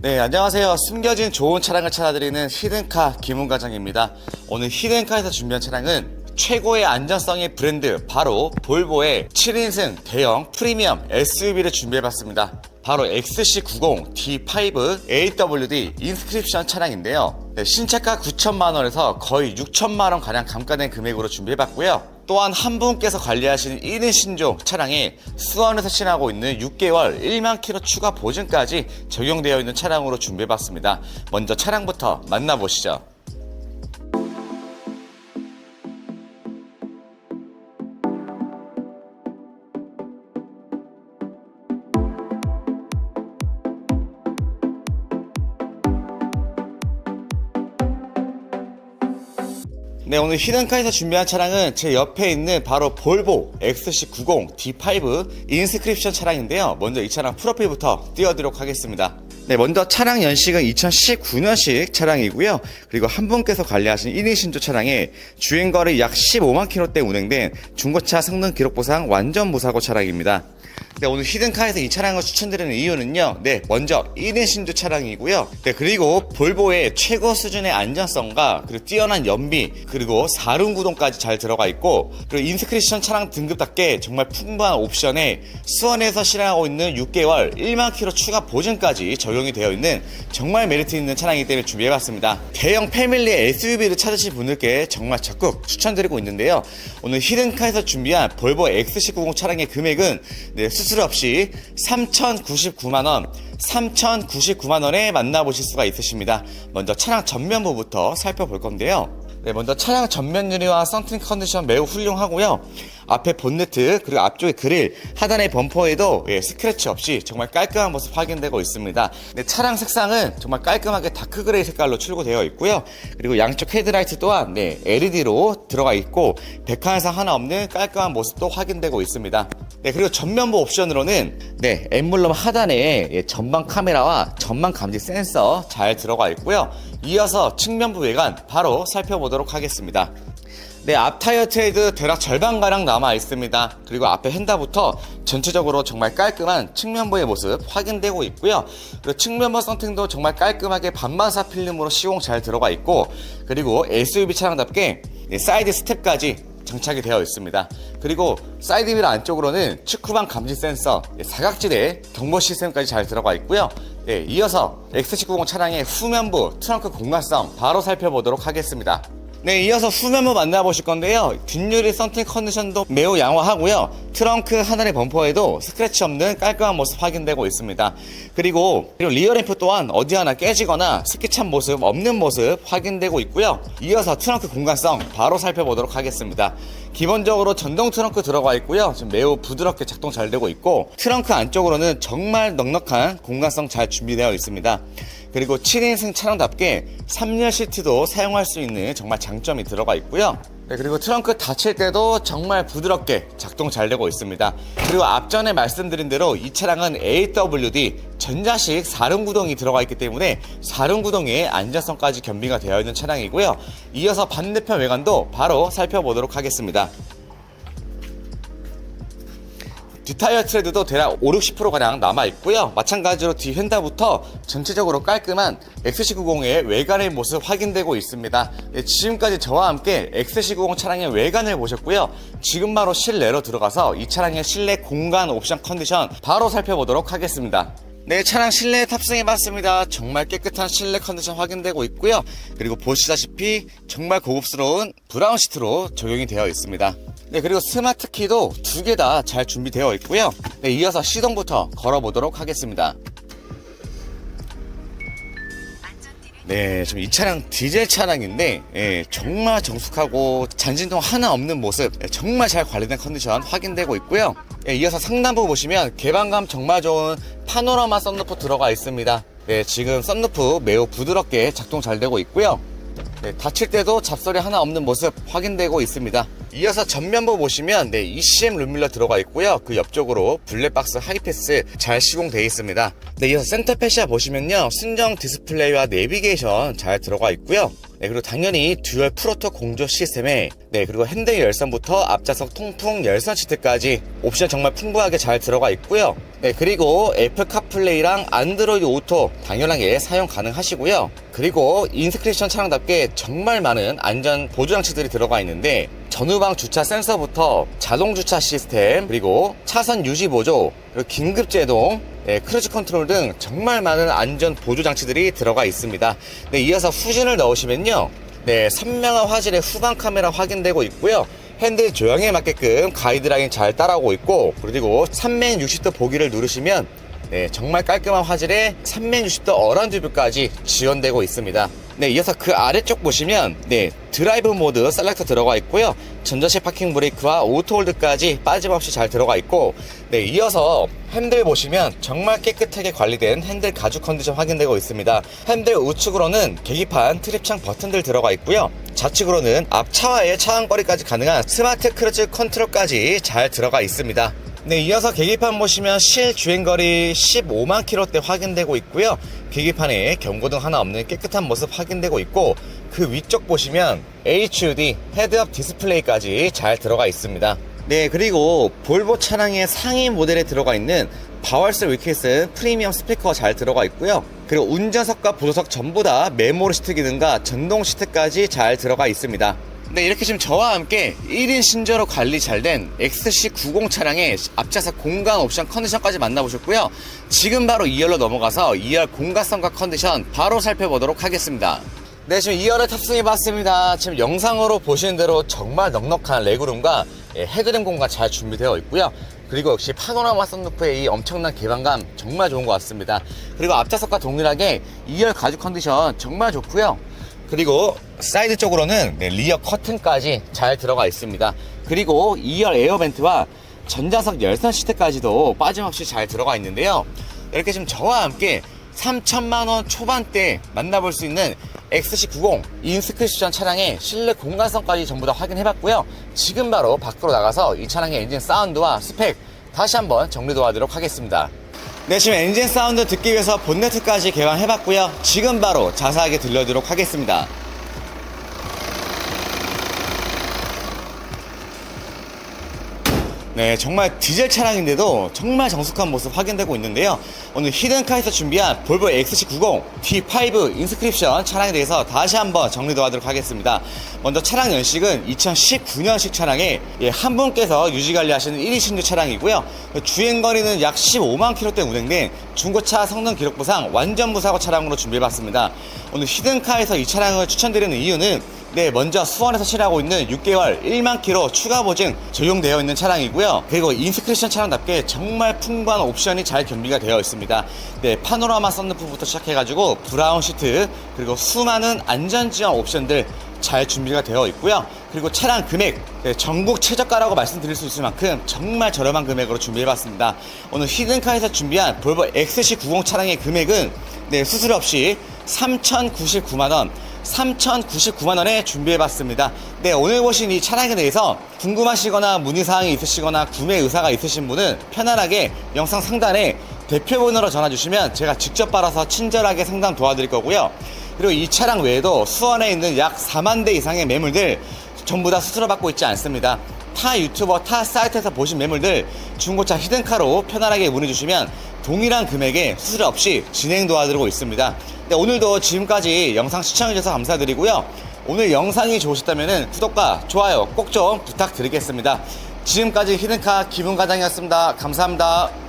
네, 안녕하세요. 숨겨진 좋은 차량을 찾아드리는 히든카 김은과장입니다. 오늘 히든카에서 준비한 차량은 최고의 안전성의 브랜드, 바로 볼보의 7인승 대형 프리미엄 SUV를 준비해봤습니다. 바로 XC90 D5 AWD 인스크립션 차량인데요. 네, 신차가 9천만 원에서 거의 6천만 원 가량 감가된 금액으로 준비해봤고요. 또한 한 분께서 관리하시는 1인 신종 차량에 수원에서 신하고 있는 6개월 1만 킬로 추가 보증까지 적용되어 있는 차량으로 준비해봤습니다. 먼저 차량부터 만나보시죠. 네, 오늘 히든카에서 준비한 차량은 제 옆에 있는 바로 볼보 XC90 D5 인스크립션 차량인데요. 먼저 이 차량 프로필부터 띄워드리도록 하겠습니다. 네, 먼저 차량 연식은 2019년식 차량이고요. 그리고 한 분께서 관리하신 1인 신조 차량에 주행거리 약 15만 킬로대 운행된 중고차 성능 기록 보상 완전 무사고 차량입니다. 네, 오늘 히든카에서 이 차량을 추천드리는 이유는요. 네, 먼저 1인 신조 차량이고요. 네, 그리고 볼보의 최고 수준의 안전성과 그리고 뛰어난 연비, 그리고 4륜 구동까지 잘 들어가 있고, 그리고 인스크리션 차량 등급답게 정말 풍부한 옵션에 수원에서 실행하고 있는 6개월 1만 킬로 추가 보증까지 적용이 되어 있는 정말 메리트 있는 차량이기 때문에 준비해봤습니다. 대형 패밀리 SUV를 찾으실 분들께 정말 적극 추천드리고 있는데요. 오늘 히든카에서 준비한 볼보 XC90 차량의 금액은 네, 수 수료 없이 3,099만원, 3,099만원에 만나보실 수가 있으십니다. 먼저 차량 전면부부터 살펴볼 건데요. 네, 먼저 차량 전면 유리와 썬팅 컨디션 매우 훌륭하고요. 앞에 본네트 그리고 앞쪽에 그릴 하단의 범퍼에도 예, 스크래치 없이 정말 깔끔한 모습 확인되고 있습니다. 네, 차량 색상은 정말 깔끔하게 다크 그레이 색깔로 출고되어 있고요. 그리고 양쪽 헤드라이트 또한 네, LED로 들어가 있고 백화현상 하나 없는 깔끔한 모습도 확인되고 있습니다. 네, 그리고 전면부 옵션으로는 네, 엠블럼 하단에 예, 전방 카메라와 전방 감지 센서 잘 들어가 있고요. 이어서 측면부 외관 바로 살펴보도록 하겠습니다. 네, 앞 타이어 트레이드 대략 절반가량 남아 있습니다. 그리고 앞에 핸다부터 전체적으로 정말 깔끔한 측면부의 모습 확인되고 있고요. 그리고 측면부 썬팅도 정말 깔끔하게 반마사 필름으로 시공 잘 들어가 있고, 그리고 SUV 차량답게 네, 사이드 스텝까지 장착이 되어 있습니다. 그리고 사이드 휠 안쪽으로는 측후방 감지 센서, 예, 사각지대 경보 시스템까지 잘 들어가 있고요. 예, 이어서 X1990 차량의 후면부 트렁크 공간성 바로 살펴보도록 하겠습니다. 네, 이어서 후면부 만나보실 건데요. 뒷유리 썬팅 컨디션도 매우 양호하고요. 트렁크 하단의 범퍼에도 스크래치 없는 깔끔한 모습 확인되고 있습니다. 그리고 그리고 리어 램프 또한 어디 하나 깨지거나 스키 찬 모습 없는 모습 확인되고 있고요. 이어서 트렁크 공간성 바로 살펴보도록 하겠습니다. 기본적으로 전동 트렁크 들어가 있고요. 지금 매우 부드럽게 작동 잘 되고 있고 트렁크 안쪽으로는 정말 넉넉한 공간성 잘 준비되어 있습니다. 그리고 7인승 차량답게 3열 시트도 사용할 수 있는 정말 장점이 들어가 있고요. 네, 그리고 트렁크 닫힐 때도 정말 부드럽게 작동 잘 되고 있습니다. 그리고 앞전에 말씀드린 대로 이 차량은 AWD 전자식 4륜 구동이 들어가 있기 때문에 4륜 구동의 안전성까지 겸비가 되어 있는 차량이고요. 이어서 반대편 외관도 바로 살펴보도록 하겠습니다. 뒷타이어 트레드도 대략 5, 60%가량 남아있고요. 마찬가지로 뒤 휀다부터 전체적으로 깔끔한 XC90의 외관의 모습 확인되고 있습니다. 네, 지금까지 저와 함께 XC90 차량의 외관을 보셨고요. 지금 바로 실내로 들어가서 이 차량의 실내 공간 옵션 컨디션 바로 살펴보도록 하겠습니다. 네, 차량 실내에 탑승해봤습니다. 정말 깨끗한 실내 컨디션 확인되고 있고요. 그리고 보시다시피 정말 고급스러운 브라운 시트로 적용이 되어 있습니다. 네, 그리고 스마트 키도 두 개 다 잘 준비되어 있고요. 네, 이어서 시동부터 걸어보도록 하겠습니다. 네, 지금 이 차량 디젤 차량인데 예, 정말 정숙하고 잔진동 하나 없는 모습 예, 정말 잘 관리된 컨디션 확인되고 있고요. 예, 이어서 상단부 보시면 개방감 정말 좋은 파노라마 썬루프 들어가 있습니다. 네, 지금 썬루프 매우 부드럽게 작동 잘 되고 있고요. 네, 닫힐 때도 잡소리 하나 없는 모습 확인되고 있습니다. 이어서 전면부 보시면 네, ECM 룸밀러 들어가 있고요. 그 옆쪽으로 블랙박스 하이패스 잘 시공되어 있습니다. 네, 이어서 센터 패시아 보시면요. 순정 디스플레이와 내비게이션 잘 들어가 있고요. 네, 그리고 당연히 듀얼 프로토 공조 시스템에 네, 그리고 핸들 열선부터 앞좌석 통풍 열선 시트까지 옵션 정말 풍부하게 잘 들어가 있고요. 네, 그리고 애플 카플레이랑 안드로이드 오토 당연하게 사용 가능하시고요. 그리고 인스크립션 차량답게 정말 많은 안전 보조 장치들이 들어가 있는데 전후방 주차 센서부터 자동 주차 시스템 그리고 차선 유지 보조 그리고 긴급 제동 네, 크루즈 컨트롤 등 정말 많은 안전 보조 장치들이 들어가 있습니다. 네, 이어서 후진을 넣으시면요. 네, 선명한 화질의 후방 카메라 확인되고 있고요. 핸들 조향에 맞게끔 가이드라인 잘 따라오고 있고 그리고 360도 보기를 누르시면 네, 정말 깔끔한 화질의 360도 어라운드 뷰까지 지원되고 있습니다. 네, 이어서 그 아래쪽 보시면 네, 드라이브 모드 셀렉터 들어가 있고요. 전자식 파킹 브레이크와 오토홀드까지 빠짐없이 잘 들어가 있고 네, 이어서 핸들 보시면 정말 깨끗하게 관리된 핸들 가죽 컨디션 확인되고 있습니다. 핸들 우측으로는 계기판, 트립창 버튼들 들어가 있고요. 좌측으로는 앞 차와의 차간거리까지 가능한 스마트 크루즈 컨트롤까지 잘 들어가 있습니다. 네, 이어서 계기판 보시면 실 주행거리 15만 킬로대 확인되고 있고요. 계기판에 경고등 하나 없는 깨끗한 모습 확인되고 있고 그 위쪽 보시면 HUD 헤드업 디스플레이까지 잘 들어가 있습니다. 네, 그리고 볼보 차량의 상위 모델에 들어가 있는 바월스 위켓은 프리미엄 스피커 잘 들어가 있고요. 그리고 운전석과 보조석 전부 다 메모리 시트 기능과 전동 시트까지 잘 들어가 있습니다. 네, 이렇게 지금 저와 함께 1인 신저로 관리 잘 된 XC90 차량의 앞좌석 공간 옵션 컨디션까지 만나보셨고요. 지금 바로 2열로 넘어가서 2열 공간성과 컨디션 바로 살펴보도록 하겠습니다. 네, 지금 2열을 탑승해 봤습니다. 지금 영상으로 보시는 대로 정말 넉넉한 레그룸과 예, 헤드램 공간 잘 준비되어 있고요. 그리고 역시 파노라마 썬루프의 이 엄청난 개방감 정말 좋은 것 같습니다. 그리고 앞좌석과 동일하게 2열 가죽 컨디션 정말 좋고요. 그리고 사이드 쪽으로는 네, 리어 커튼까지 잘 들어가 있습니다. 그리고 2열 에어벤트와 전자석 열선 시트까지도 빠짐없이 잘 들어가 있는데요. 이렇게 지금 저와 함께 3천만원 초반대 만나볼 수 있는 XC90 인스크립션 차량의 실내 공간성까지 전부 다 확인해봤고요. 지금 바로 밖으로 나가서 이 차량의 엔진 사운드와 스펙 다시 한번 정리 도와드리도록 하겠습니다. 네, 지금 엔진 사운드 듣기 위해서 본네트까지 개방해봤고요. 지금 바로 자세하게 들려드리도록 하겠습니다. 네, 정말 디젤 차량인데도 정말 정숙한 모습 확인되고 있는데요. 오늘 히든카에서 준비한 볼보 XC90 D5 인스크립션 차량에 대해서 다시 한번 정리 도와드리도록 하겠습니다. 먼저 차량 연식은 2019년식 차량에 예, 한 분께서 유지 관리하시는 1위 신규 차량이고요. 주행거리는 약 15만 킬로대 운행된 중고차 성능 기록부상 완전 무사고 차량으로 준비해봤습니다. 오늘 히든카에서 이 차량을 추천드리는 이유는 네, 먼저 수원에서 실하고 있는 6개월 1만 킬로 추가 보증 적용되어 있는 차량이고요. 그리고 인스크리션 차량답게 정말 풍부한 옵션이 잘 겸비가 되어 있습니다. 네, 파노라마 썬루프부터 시작해가지고 브라운 시트 그리고 수많은 안전 지원 옵션들 잘 준비가 되어 있고요. 그리고 차량 금액 네, 전국 최저가라고 말씀드릴 수 있을 만큼 정말 저렴한 금액으로 준비해봤습니다. 오늘 히든카에서 준비한 볼보 XC90 차량의 금액은 네, 수수료 없이 3,099만 원. 3,099만 원에 준비해봤습니다. 네, 오늘 보신 이 차량에 대해서 궁금하시거나 문의사항이 있으시거나 구매 의사가 있으신 분은 편안하게 영상 상단에 대표번호로 전화주시면 제가 직접 받아서 친절하게 상담 도와드릴 거고요. 그리고 이 차량 외에도 수원에 있는 약 4만 대 이상의 매물들 전부 다 수수료 받고 있지 않습니다. 타 유튜버, 타 사이트에서 보신 매물들 중고차 히든카로 편안하게 문의주시면 동일한 금액에 수수료 없이 진행 도와드리고 있습니다. 네, 오늘도 지금까지 영상 시청해주셔서 감사드리고요. 오늘 영상이 좋으셨다면 구독과 좋아요 꼭 좀 부탁드리겠습니다. 지금까지 히든카 기분가장이었습니다. 감사합니다.